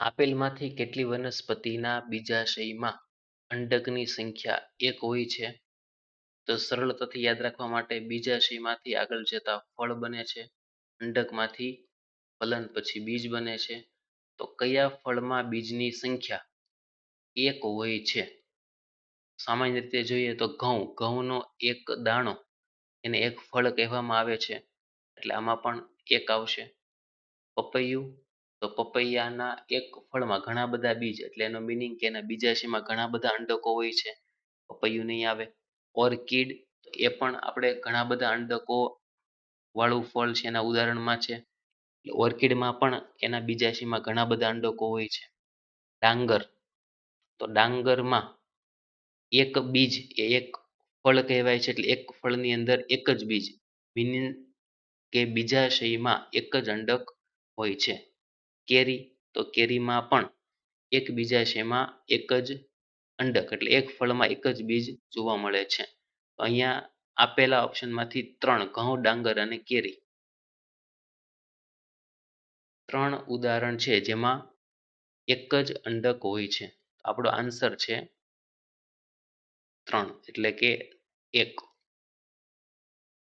આપેલમાંથી કેટલી વનસ્પતિના બીજાશયમાં અંડકની સંખ્યા એક હોય છે? તો સરળતાથી યાદ રાખવા માટે બીજાશયમાંથી આગળ જતા ફળ બને છે, અંડકમાંથી ફલન પછી બીજ બને છે. તો કયા ફળમાં બીજની સંખ્યા એક હોય છે? સામાન્ય રીતે જોઈએ તો ઘઉં, ઘઉંનો એક દાણો એને એક ફળ કહેવામાં આવે છે, એટલે આમાં પણ એક આવશે. પપૈયું તો પપૈયાના એક ફળમાં ઘણા બધા બીજ, એટલે એનો મિનિંગ કે એના બીજાશયમાં ઘણા બધા અંડકો હોય છે, પપૈયું નહીં આવે. ઓર્કિડ એ પણ આપણે ઘણા બધા અંડકો વાળું ફળ છે એના ઉદાહરણમાં છે. ઓર્કિડમાં પણ એના બીજાશયમાં ઘણા બધા અંડકો હોય છે. ડાંગર. તો ડાંગરમાં એક બીજ એ એક ફળ કહેવાય છે, એટલે એક ફળની અંદર એક જ બીજ મિનિંગ કે બીજાશયમાં એક જ અંડક હોય છે. કેરી, તો કેરીમાં પણ એક બીજાશયમાં એક જ અંડક, એટલે એક ફળમાં એક જ બીજ જોવા મળે છે. અહીંયા આપેલા ઓપ્શનમાંથી ત્રણ, ઘઉં, ડાંગર અને કેરી. ત્રણ ઉદાહરણ છે જેમાં એક જ અંડક હોય છે. આપણો આન્સર છે ત્રણ, એટલે કે એક.